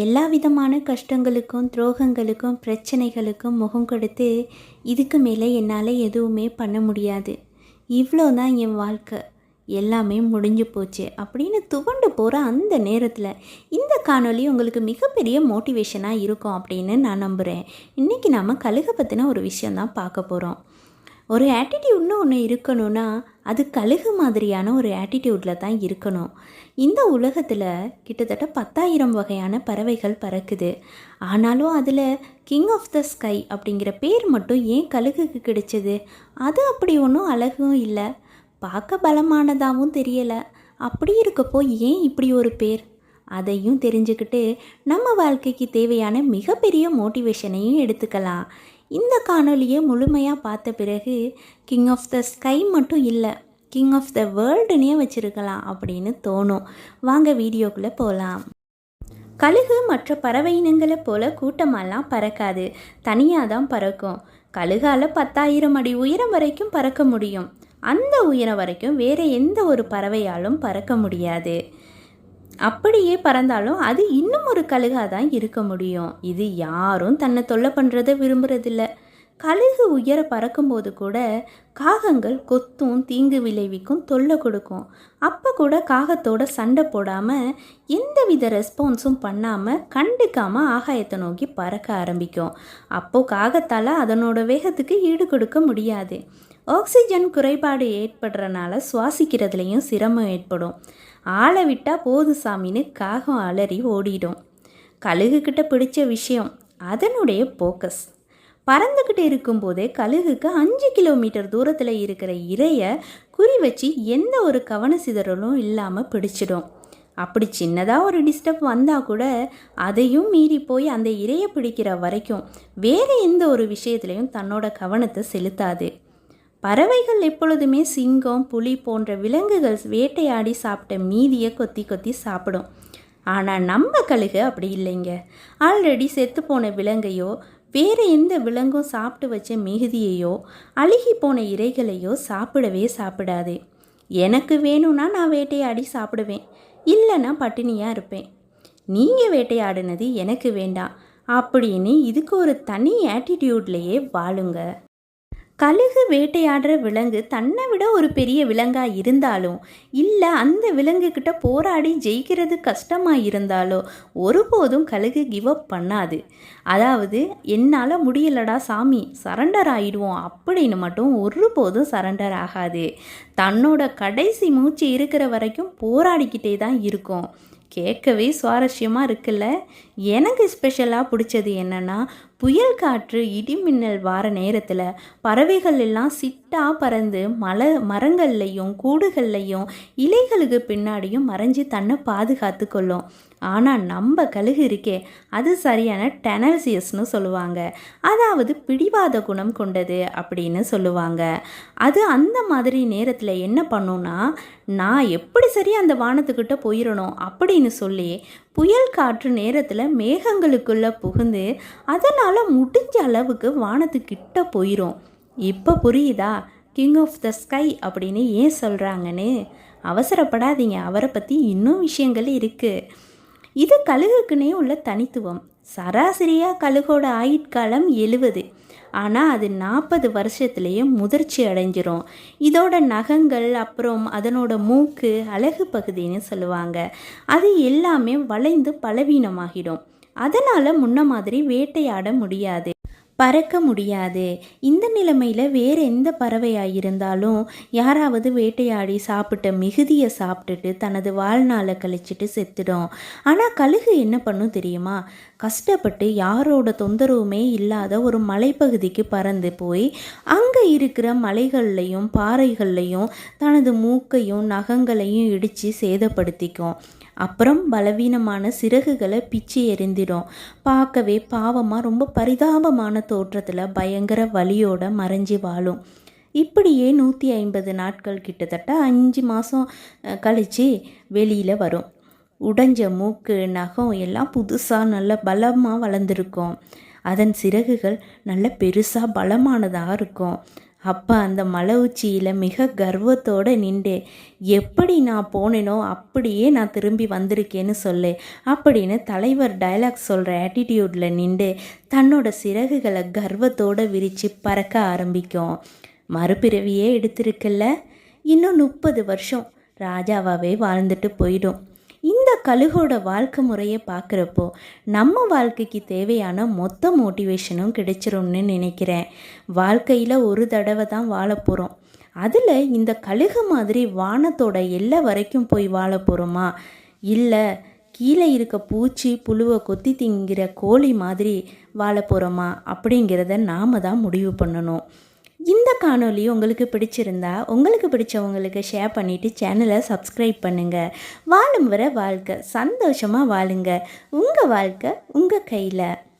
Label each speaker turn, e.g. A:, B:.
A: எல்லா விதமான கஷ்டங்களுக்கும் துரோகங்களுக்கும் பிரச்சனைகளுக்கும் முகம் கொடுத்து இதுக்கு மேலே என்னால் எதுவுமே பண்ண முடியாது. இவ்வளோ தான் என் வாழ்க்கை. எல்லாமே முடிஞ்சு போச்சு அப்படின்னு துவண்டு போகிற அந்த நேரத்தில் இந்த காணொளி உங்களுக்கு மிகப்பெரிய மோட்டிவேஷனாக இருக்கும் அப்படின்னு நான் நம்புகிறேன் இன்றைக்கி நாம் கழுகை பற்றின ஒரு விஷயந்தான் பார்க்க போகிறோம் ஒரு ஆட்டிடியூட்னு ஒன்று இருக்கணும்னா அது கழுகு மாதிரியான ஒரு ஆட்டிடியூட்டில் தான் இருக்கணும். இந்த உலகத்தில் கிட்டத்தட்ட பத்தாயிரம் வகையான பறவைகள் பறக்குது. ஆனாலும் அதில் கிங் ஆஃப் த ஸ்கை அப்படிங்கிற பேர் மட்டும் ஏன் கழுகுக்கு கிடைச்சது? அது அப்படி ஒன்றும் அழகும் இல்லை. பார்க்க பலமானதாகவும் தெரியலை. அப்படி இருக்கப்போ ஏன் இப்படி ஒரு பேர்? அதையும் தெரிஞ்சுக்கிட்டு நம்ம வாழ்க்கைக்கு தேவையான மிகப்பெரிய மோட்டிவேஷனையும் எடுத்துக்கலாம். இந்த காணொலியை முழுமையாக பார்த்த பிறகு கிங் ஆஃப் த ஸ்கை மட்டும் இல்லை கிங் ஆஃப் த வேர்ல்டுனே வச்சுருக்கலாம் அப்படின்னு தோணும். வாங்க வீடியோக்குள்ளே போகலாம் கழுகு மற்ற பறவை இனங்களை போல கூட்டமெல்லாம் பறக்காது. தனியாக தான் பறக்கும். கழுகால் பத்தாயிரம் அடி உயரம் வரைக்கும் பறக்க முடியும். அந்த உயரம் வரைக்கும் வேறு எந்த ஒரு பறவையாலும் பறக்க முடியாது. அப்படியே பறந்தாலும் அது இன்னும் ஒரு கழுகாக தான் இருக்க முடியும். இது யாரும் தன்னை தொல்லை பண்ணுறதை விரும்புறதில்ல. கழுகு உயர பறக்கும்போது கூட காகங்கள் கொத்தும் தீங்கு விளைவிக்கும் தொல்லை கொடுக்கும். அப்போ கூட காகத்தோட சண்டை போடாமல் எந்தவித ரெஸ்பான்ஸும் பண்ணாமல் கண்டுக்காமல் ஆகாயத்தை நோக்கி பறக்க ஆரம்பிக்கும். அப்போது காகத்தால் அதனோட வேகத்துக்கு ஈடு கொடுக்க முடியாது. ஆக்சிஜன் குறைபாடு ஏற்படுறனால சுவாசிக்கிறதுலையும் சிரமம் ஏற்படும். ஆளை விட்டால் போது சாமின்னு காகம் அலறி ஓடிடும். கழுகுக்கிட்ட பிடிச்ச விஷயம் அதனுடைய போக்கஸ் பறந்துக்கிட்டு இருக்கும்போதே கழுகுக்கு அஞ்சு கிலோமீட்டர் தூரத்தில் இருக்கிற இரையை குறி வச்சு எந்த ஒரு கவன சிதறலும் இல்லாமல் பிடிச்சிடும். அப்படி சின்னதாக ஒரு டிஸ்டர்ப் வந்தால் கூட அதையும் மீறி போய் அந்த இரையை பிடிக்கிற வரைக்கும் வேறு எந்த ஒரு விஷயத்துலையும் தன்னோட கவனத்தை செலுத்தாது. பறவைகள் எப்பொழுதுமே சிங்கம் புலி போன்ற விலங்குகள் வேட்டையாடி சாப்பிட்ட மீதியை கொத்தி கொத்தி சாப்பிடும். ஆனால் நம்ம கழுகு அப்படி இல்லைங்க. ஆல்ரெடி செத்து போன விலங்கையோ வேறு எந்த விலங்கும் சாப்பிட்டு வச்ச மிகுதியையோ அழுகி போன இறைகளையோ சாப்பிடவே சாப்பிடாது. எனக்கு வேணும்னா நான் வேட்டையாடி சாப்பிடுவேன். இல்லைன்னா பட்டினியாக இருப்பேன். நீங்கள் வேட்டையாடினது எனக்கு வேண்டாம். அப்படின்னு இதுக்கு ஒரு தனி ஆட்டிடியூட்லேயே வாழுங்க. கழுகு வேட்டையாடுற விலங்கு தன்னை விட ஒரு பெரிய விலங்காக இருந்தாலும் இல்லை அந்த விலங்குக்கிட்ட போராடி ஜெயிக்கிறது கஷ்டமாக இருந்தாலோ ஒருபோதும் கழுகு கிவ் அப் பண்ணாது. அதாவது என்னால் முடியலடா சாமி சரண்டர் ஆகிடுவோம் அப்படின்னு மட்டும் ஒருபோதும் சரண்டர் ஆகாது. தன்னோட கடைசி மூச்சு இருக்கிற வரைக்கும் போராடிக்கிட்டே தான் இருக்கும். கேட்கவே சுவாரஸ்யமாக இருக்குல்ல? எனக்கு ஸ்பெஷலாக பிடிச்சது என்னென்னா புயல் காற்று இடிமின்னல் வார நேரத்தில் பறவைகள் எல்லாம் சிட்டாக பறந்து மலை மரங்கள்லையும் கூடுகள்லையும் இலைகளுக்கு பின்னாடியும் மறைஞ்சு தன்னை பாதுகாத்து கொள்ளும். ஆனால் நம்ம கழுகு இருக்கே அது சரியான டெனல்சியஸ்னு சொல்லுவாங்க. அதாவது பிடிவாத குணம் கொண்டது அப்படின்னு சொல்லுவாங்க. அது அந்த மாதிரி நேரத்தில் என்ன பண்ணுன்னா நான் எப்படி சரி அந்த வானத்துக்கிட்ட போயிடணும் அப்படின்னு சொல்லி புயல் காற்று நேரத்தில் மேகங்களுக்குள்ளே புகுந்து அதனால் முடிஞ்ச அளவுக்கு வானத்துக்கிட்ட போயிடும் இப்போ புரியுதா? கிங் ஆஃப் த ஸ்கை அப்படின்னு ஏன் சொல்கிறாங்கன்னு அவசரப்படாதீங்க. அவரை பற்றி இன்னும் விஷயங்கள் இருக்குது இது கழுகுக்குனே உள்ள தனித்துவம். சராசரியாக கழுகோட ஆயுட்காலம் எழுவது. ஆனால் அது நாற்பது வருஷத்துலேயே முதிர்ச்சி அடைஞ்சிரும். இதோட நகங்கள் அப்புறம் அதனோட மூக்கு அழகு பகுதின்னு சொல்லுவாங்க. அது எல்லாமே வளைந்து பலவீனமாகிடும். அதனால் முன்ன மாதிரி வேட்டையாட முடியாது. பறக்க முடியாது. இந்த நிலைமையில் வேறு எந்த பறவையாக இருந்தாலும் யாராவது வேட்டையாடி சாப்பிட்ட மிகுதியை சாப்பிட்டுட்டு தனது வாழ்நாளை கழிச்சிட்டு செத்துடும். ஆனால் கழுகு என்ன பண்ணும் தெரியுமா? கஷ்டப்பட்டு யாரோட தொந்தரவுமே இல்லாத ஒரு மலைப்பகுதிக்கு பறந்து போய் அங்கே இருக்கிற மலைகள்லையும் பாறைகள்லையும் தனது மூக்கையும் நகங்களையும் இடித்து சேதப்படுத்திக்கும். அப்புறம் பலவீனமான சிறகுகளை பிச்சு எறிந்திடும். பார்க்கவே பாவமாக ரொம்ப பரிதாபமான தோற்றத்தில் பயங்கர வலியோட மறைஞ்சி வாழும். இப்படியே நூற்றி ஐம்பது நாட்கள் கிட்டத்தட்ட அஞ்சு மாதம் கழித்து வெளியில் வரும். உடைஞ்ச மூக்கு நகம் எல்லாம் புதுசாக நல்ல பலமாக வளர்ந்துருக்கும். அதன் சிறகுகள் நல்ல பெருசாக பலமானதாக இருக்கும். அப்போ அந்த மலை உச்சியில் மிக கர்வத்தோடு நின்று. எப்படி நான் போனேனோ அப்படியே நான் திரும்பி வந்திருக்கேன்னு சொல்லு அப்படின்னு தலைவர் டைலாக் சொல்கிற ஆட்டிடியூடில் நின்று. தன்னோட சிறகுகளை கர்வத்தோடு விரித்து பறக்க ஆரம்பிக்கும். மறுபிறவியே எடுத்திருக்குல்ல? இன்னும் முப்பது வருஷம். ராஜாவாகவே வாழ்ந்துட்டு போயிடும். இந்த கழுகோட வாழ்க்கை முறையை பார்க்குறப்போ நம்ம வாழ்க்கைக்கு தேவையான மொத்த மோட்டிவேஷனும் கிடைச்சிரும்னு நினைக்கிறேன். வாழ்க்கையில் ஒரு தடவை தான் வாழ போகிறோம் அதில் இந்த கழுகு மாதிரி வானத்தோட எல்லை வரைக்கும் போய் வாழ போகிறோமா இல்லை கீழே இருக்க பூச்சி புழுவை கொத்தி திங்கிற கோழி மாதிரி வாழ போகிறோமா அப்படிங்கிறத நாம் தான் முடிவு பண்ணணும். இந்த காணொலி உங்களுக்கு பிடிச்சிருந்தா உங்களுக்கு பிடிச்சவங்களுக்கு ஷேர் பண்ணிவிட்டு சேனலை சப்ஸ்கிரைப் பண்ணுங்கள் வாழும் வர வாழ்க்கை சந்தோஷமாக வாழுங்க. உங்கள் வாழ்க்கை உங்கள் கையில்.